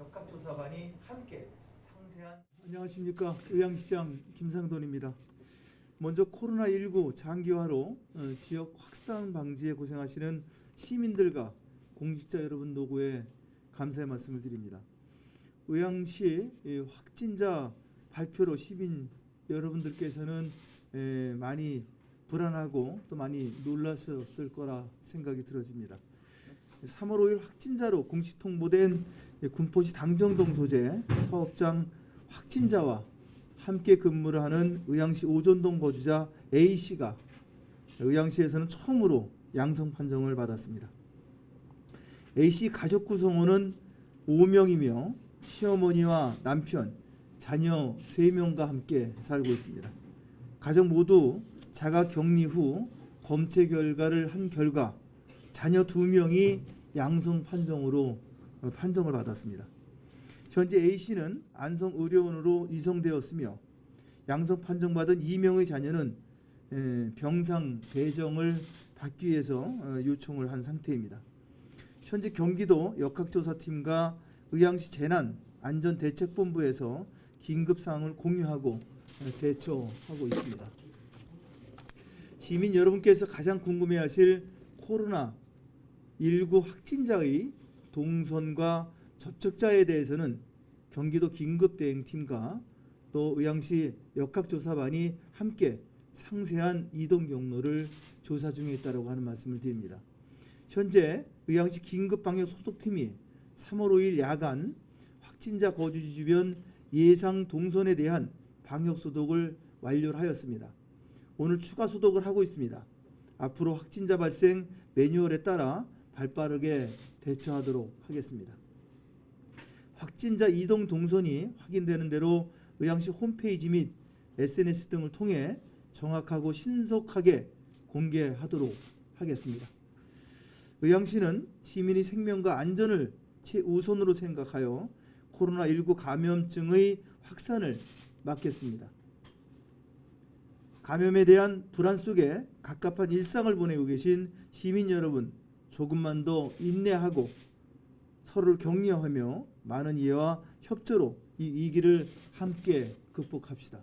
역학조사반이 함께 상세한 안녕하십니까 의왕시장 김상돈입니다. 먼저 코로나19 장기화로 어, 지역 확산 방지에 고생하시는 시민들과 공직자 여러분 노고에 감사의 말씀을 드립니다. 의왕시 이 확진자 발표로 시민 여러분들께서는 에, 많이 불안하고 또 많이 놀라셨을 거라 생각이 들어집니다. 3월 5일 확진자로 공식 통보된 군포시 당정동 소재 사업장 확진자와 함께 근무를 하는 의왕시 오전동 거주자 A 씨가 의왕시에서는 처음으로 양성 판정을 받았습니다. A 씨 가족 구성원은 5명이며 시어머니와 남편, 자녀 3명과 함께 살고 있습니다. 가족 모두 자가 격리 후 검체 결과를 한 결과 자녀 2명이 양성 판정으로 어, 판정을 받았습니다. 현재 A 씨는 안성 의료원으로 이송되었으며 양성 판정받은 2명의 자녀는 에, 병상 배정을 받기 위해서 어, 요청을 한 상태입니다. 현재 경기도 역학조사팀과 의왕시 재난 안전대책본부에서 긴급 사항을 공유하고 어, 대처하고 있습니다. 시민 여러분께서 가장 궁금해하실 코로나 19 확진자의 동선과 접촉자에 대해서는 경기도 긴급대응팀과 또 의왕시 역학조사반이 함께 상세한 이동 경로를 조사 중에 있다고 하는 말씀을 드립니다. 현재 의왕시 긴급방역 소독팀이 3월 5일 야간 확진자 거주지 주변 예상 동선에 대한 방역 소독을 완료를 하였습니다. 오늘 추가 소독을 하고 있습니다. 앞으로 확진자 발생 매뉴얼에 따라 발빠르게 대처하도록 하겠습니다. 확진자 이동 동선이 확인되는 대로 의왕시 홈페이지 및 SNS 등을 통해 정확하고 신속하게 공개하도록 하겠습니다. 의왕시는 시민의 생명과 안전을 최우선으로 생각하여 코로나19 감염증의 확산을 막겠습니다. 감염에 대한 불안 속에 갑갑한 일상을 보내고 계신 시민 여러분 조금만 더 인내하고 서로를 격려하며 많은 이해와 협조로 이 위기를 함께 극복합시다.